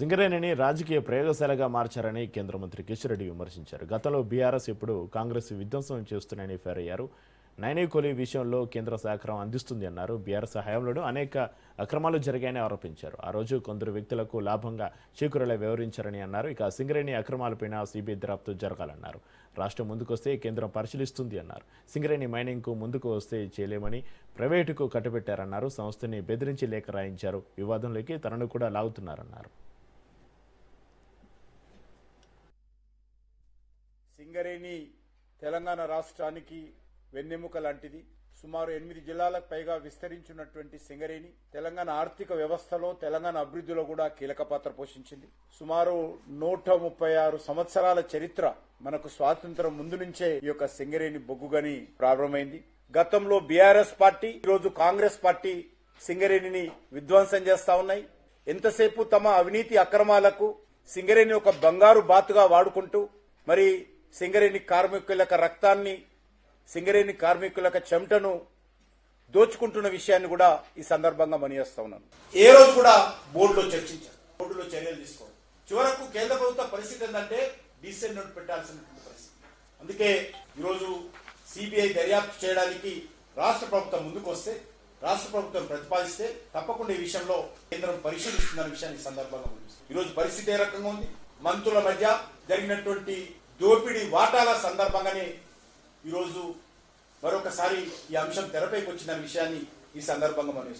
సింగరేణిని రాజకీయ ప్రయోగశాలగా మార్చారని కేంద్ర మంత్రి కిషన్ రెడ్డి విమర్శించారు. గతంలో బీఆర్ఎస్ ఇప్పుడు కాంగ్రెస్ విధ్వంసం చేస్తున్నాయని ఫైర్ అయ్యారు నైనీ కొలి విషయంలో కేంద్ర సహకారం అందిస్తుంది అన్నారు. బీఆర్ఎస్ హయాంలో అనేక అక్రమాలు జరిగాయని ఆరోపించారు. ఆ రోజు కొందరు వ్యక్తులకు లాభంగా చేకూరేలా వ్యవహరించారని అన్నారు. ఇక సింగరేణి అక్రమాలపైన సిబిఐ దర్యాప్తు జరగాలన్నారు. రాష్ట్రం ముందుకొస్తే కేంద్రం పరిశీలిస్తుంది అన్నారు. సింగరేణి మైనింగ్కు ముందుకు వస్తే చేయలేమని ప్రైవేటుకు కట్టుబెట్టారన్నారు. సంస్థని బెదిరించి లేఖ రాయించారు. వివాదంలోకి తనను కూడా లాగుతున్నారన్నారు. సింగరేణి తెలంగాణ రాష్ట్రానికి వెన్నెముక లాంటిది. సుమారు ఎనిమిది జిల్లాలకు పైగా విస్తరించున్నటువంటి సింగరేణి తెలంగాణ ఆర్థిక వ్యవస్థలో తెలంగాణ అభివృద్ధిలో కూడా కీలక పాత్ర పోషించింది. సుమారు నూట ముప్పై ఆరు సంవత్సరాల చరిత్ర మనకు స్వాతంత్రం ముందు నుంచే ఈ యొక్క సింగరేణి బొగ్గుగని ప్రారంభమైంది. గతంలో బీఆర్ఎస్ పార్టీ ఈరోజు కాంగ్రెస్ పార్టీ సింగరేణిని విధ్వంసం చేస్తా ఉన్నాయి. ఎంతసేపు తమ అవినీతి అక్రమాలకు సింగరేణి ఒక బంగారు బాతుగా వాడుకుంటూ మరి సింగరేణి కార్మికుల రక్తాన్ని సింగరేణి కార్మికులకు చెమటను దోచుకుంటున్న విషయాన్ని కూడా ఈ సందర్భంగా మనియేస్తా ఉన్నాను. ఏ రోజు కూడా బోర్డులో చర్చించారు. బోర్డులో చర్యలు తీసుకోవాలి చివరకు కేంద్ర ప్రభుత్వ పరిస్థితి ఏంటంటే డీసెంట్ నోట్ పెట్టాల్సినటువంటి పరిస్థితి. అందుకే ఈరోజు సిబిఐ దర్యాప్తు చేయడానికి రాష్ట్ర ప్రభుత్వం ముందుకు వస్తే రాష్ట్ర ప్రభుత్వం ప్రతిపాదిస్తే తప్పకుండా ఈ విషయంలో కేంద్రం పరిశీలిస్తుందన్న విషయాన్ని ఈ సందర్భంగా ఈ ఈరోజు పరిస్థితి ఏ రకంగా ఉంది? మంత్రుల మధ్య జరిగినటువంటి దోపిడీ వాటాల సందర్భంగానే ఈరోజు మరొకసారి ఈ అంశం తెరపైకి వచ్చిన విషయాన్ని ఈ సందర్భంగా మనం